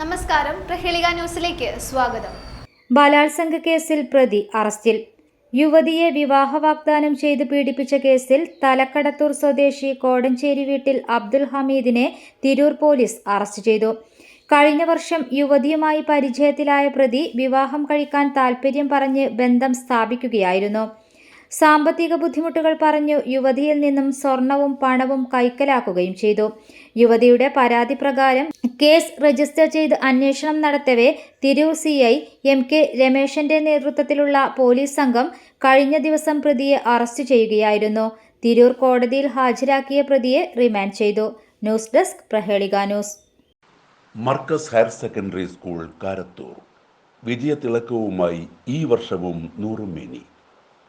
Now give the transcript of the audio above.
നമസ്കാരം. പ്രഹേളിക ന്യൂസിലേക്ക് സ്വാഗതം. ബലാത്സംഗ കേസിൽ പ്രതി അറസ്റ്റിൽ. യുവതിയെ വിവാഹ വാഗ്ദാനം ചെയ്ത് പീഡിപ്പിച്ച കേസിൽ തലക്കടത്തൂർ സ്വദേശി കോടഞ്ചേരി വീട്ടിൽ അബ്ദുൽ ഹമീദിനെ തിരൂർ പോലീസ് അറസ്റ്റ് ചെയ്തു. കഴിഞ്ഞ വർഷം യുവതിയുമായി പരിചയത്തിലായ പ്രതി വിവാഹം കഴിക്കാൻ താൽപ്പര്യം പറഞ്ഞ് ബന്ധം സ്ഥാപിക്കുകയായിരുന്നു. സാമ്പത്തിക ബുദ്ധിമുട്ടുകൾ പറഞ്ഞു യുവതിയിൽ നിന്നും സ്വർണവും പണവും കൈക്കലാക്കുകയും ചെയ്തു. യുവതിയുടെ പരാതി പ്രകാരം കേസ് രജിസ്റ്റർ ചെയ്ത് അന്വേഷണം നടത്തവേ Tirur C I M K രമേശന്റെ നേതൃത്വത്തിലുള്ള പോലീസ് സംഘം കഴിഞ്ഞ ദിവസം പ്രതിയെ അറസ്റ്റ് ചെയ്യുകയായിരുന്നു. തിരൂർ കോടതിയിൽ ഹാജരാക്കിയ പ്രതിയെ റിമാൻഡ് ചെയ്തു. News desk Prahelika news. Markaz higher secondary school Karathur. വിജയതിളക്കവുമായി ഈ വർഷവും നൂറുമേനി